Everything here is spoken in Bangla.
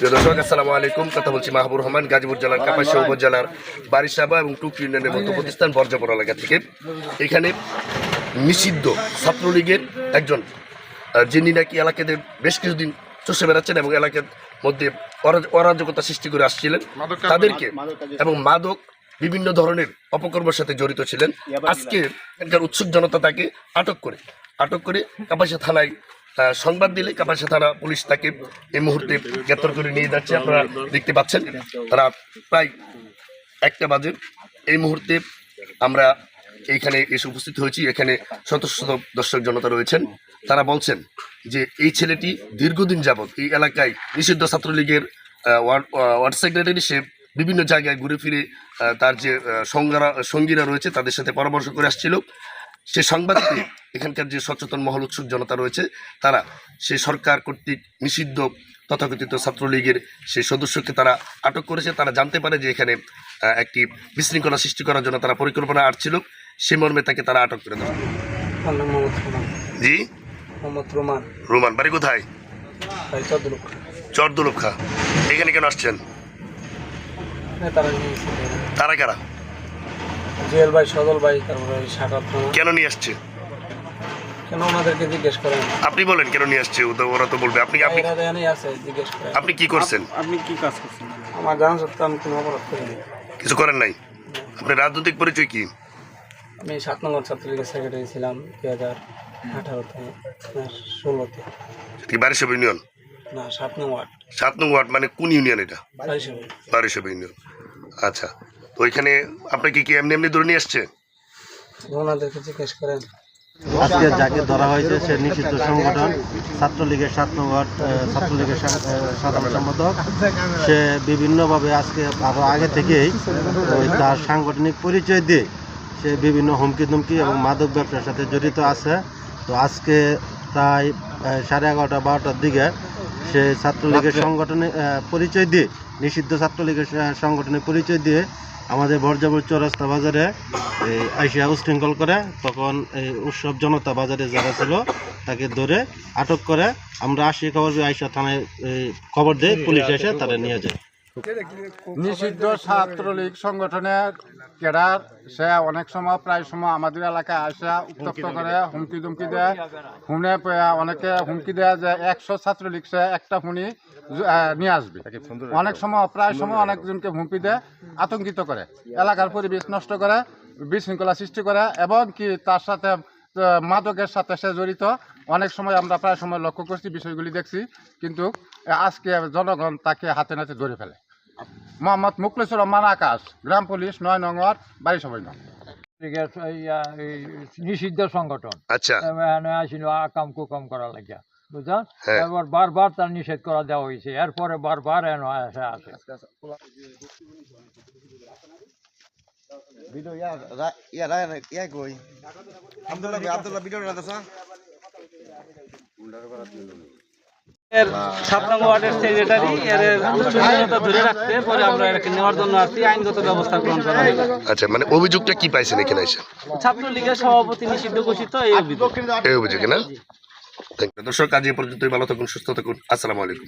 প্রিয় দর্শক আসসালামু আলাইকুম। কথা বলছি মাহবুর রহমান গাজীপুর জেলার কাপাসিয়া উপজেলার বারিশাবা এবং টুক ইউনিয়নের মধ্য প্রতিষ্ঠান বর্জপুর এলাকা থেকে। এখানে নিষিদ্ধ ছাত্রলীগের একজন যিনি নাকি এলাকাতে বেশ কিছুদিন চষে বেড়াচ্ছেন এবং এলাকার মধ্যে অরাজ- অরাজকতা সৃষ্টি করে আসছিলেন। তাদেরকে এবং মাদক বিভিন্ন ধরনের অপকর্মের সাথে জড়িত ছিলেন। আজকে এখানকার উৎসুক জনতা তাকে আটক করে আটক করে কাপাসিয়া থানায় সংবাদ দিলে কাপাসিয়া থানা পুলিশ তাকে এই মুহূর্তে গ্রেপ্তার করে নিয়ে যাচ্ছে। আপনারা দেখতে পাচ্ছেন, তারা প্রায় একটা বাজে। এই মুহূর্তে আমরা এইখানে এসে উপস্থিত হয়েছি। এখানে শত শত দর্শক জনতা রয়েছেন। তারা বলছেন যে এই ছেলেটি দীর্ঘদিন যাবৎ এই এলাকায় নিষিদ্ধ ছাত্রলীগের ওয়ার্ড সেক্রেটারি, সে বিভিন্ন জায়গায় ঘুরে ফিরে তার যে সঙ্গীরা রয়েছে, তাদের সাথে পরামর্শ করে আসছিল। সে সংবাদ পেয়ে এখানকার যে সচেতন মহল উৎসুক জনতা রয়েছে তারা সে সরকার কর্তৃক নিষিদ্ধ তথাকথিত ছাত্রলীগের সেই সদস্যকে তারা আটক করেছে। তারা জানতে পারে যে এখানে একটি বিশৃঙ্খলা সৃষ্টি করার জন্য তারা পরিকল্পনা আটছিল সে মর্মে তাকে তারা আটক করে নাম জি? রোমান। রোমান বাড়ি কোথায়? চরদুলুপ খা। এখানে কেন আসছেন? তারা কারা? জুয়েল ভাই সদল ভাই তারপরে সাকাত কেন নিয়ে আসছে? কেন ওনাদেরকে জিজ্ঞেস করেন? আপনি বলেন কেন নিয়ে আসছে? ও তো ওরা তো বলবে। আপনি আপনি এরা জানি আছে জিজ্ঞেস করেন। আপনি কি করছেন? আপনি কি কাজ করছেন? আমার জানা সত্ত্বেও আমি কোনো অপরাধ করিনি। কিছু করেন নাই? আপনার রাজনৈতিক পরিচয় কি? আমি সাত নম্বর ছাত্রলীগের সেক্রেটারি ছিলাম দুই হাজার আঠারোতে না ষোলোতে। কি ইউনিয়ন না সাত নম্বর ওয়ার্ড। সাত নং ওয়ার্ড মানে কোন ইউনিয়ন এটা? বারিশে বারিশব ইউনিয়ন আচ্ছা। ওইখানে আপনাকে কি এমনি এমনি ধরে নিয়ে আসছে ওনাদেরকে জিজ্ঞেস করেন। আজকে যাকে ধরা হয়েছে সে নিষিদ্ধ সংগঠন ছাত্রলীগের সাত নম্বর ছাত্রলীগের সাধারণ সম্পাদক। সে বিভিন্নভাবে আজকে আরও আগে থেকেই ওই তার সাংগঠনিক পরিচয় দিয়ে সে বিভিন্ন হুমকি ধুমকি এবং মাদক ব্যবসার সাথে জড়িত আছে। তো আজকে প্রায় সাড়ে এগারোটা বারোটার দিকে সে ছাত্রলীগের সংগঠনে পরিচয় দিয়ে নিষিদ্ধ ছাত্রলীগের সা- সংগঠনের পরিচয় দিয়ে আমাদের বর্জাপুর চৌরাস্তা বাজারে এই আইসিয়া উশৃঙ্খল করে তখন এই উৎসব জনতা বাজারে যারা ছিল তাকে ধরে আটক করে আমরা আসি খবর দিয়ে আইসা থানায় খবর দিয়ে পুলিশ এসে তারা নিয়ে যায়। নিষিদ্ধ ছাত্রলীগ সংগঠনের ক্যাডার সে অনেক সময় প্রায় সময় আমাদের এলাকায় আসা উত্তপ্ত করে হুমকি দুমকি দেয়। পেয়ে অনেকে হুমকি দেয় যে একশো ছাত্রলীগ সে একটা আহ, নিয়ে আসবে। অনেক সময় প্রায় সময় অনেকজনকে হুমকি দেয় আতঙ্কিত করে। এলাকার পরিবেশ নষ্ট করে বিশৃঙ্খলা সৃষ্টি করে এবং কি তার সাথে মাদকের সাথে সে জড়িত। অনেক সময় আমরা প্রায় সময় লক্ষ্য করছি বিষয়গুলি দেখছি কিন্তু আজকে জনগণ তাকে হাতে নাতে ধরে ফেলে। মোহাম্মদ মুখলেসুর রহমান আকাশ গ্রাম পুলিশ নয় নং ওয়ার্ড বাড়ি সবাই নয়। এই, নিষিদ্ধ সংগঠন। আচ্ছা। আসিল আকাম কুকাম করা লাগিয়া বুঝলেন হ্যাঁ। এবার বারবার তার নিষেধ করা দেওয়া হয়েছে এরপরে বারবার এন আসে আসে ভিডিও ইয়া রা- ইয়া ইয়া কই? আব্দুল্লাহ আব্দুল্লাহ ভিডিও না দাসা সাত নম্বর ওয়ার্ডের সেক্রেটারি এর উচ্চতা ধরে রাখতে পরে আমরা এটাকে নেওয়ার জন্য আসছি আইনগত ব্যবস্থা গ্রহণ করা হবে আচ্ছা মানে অভিযোগটা কি পাইছেন এখানে এসে? ছাত্রলীগের সভাপতি নিষিদ্ধ ঘোষিত এই অভিযোগ। এই অভিযোগে না. দর্শক এই পর্যন্তই। ভালো থাকুন সুস্থ থাকুন। আসসালামু আলাইকুম।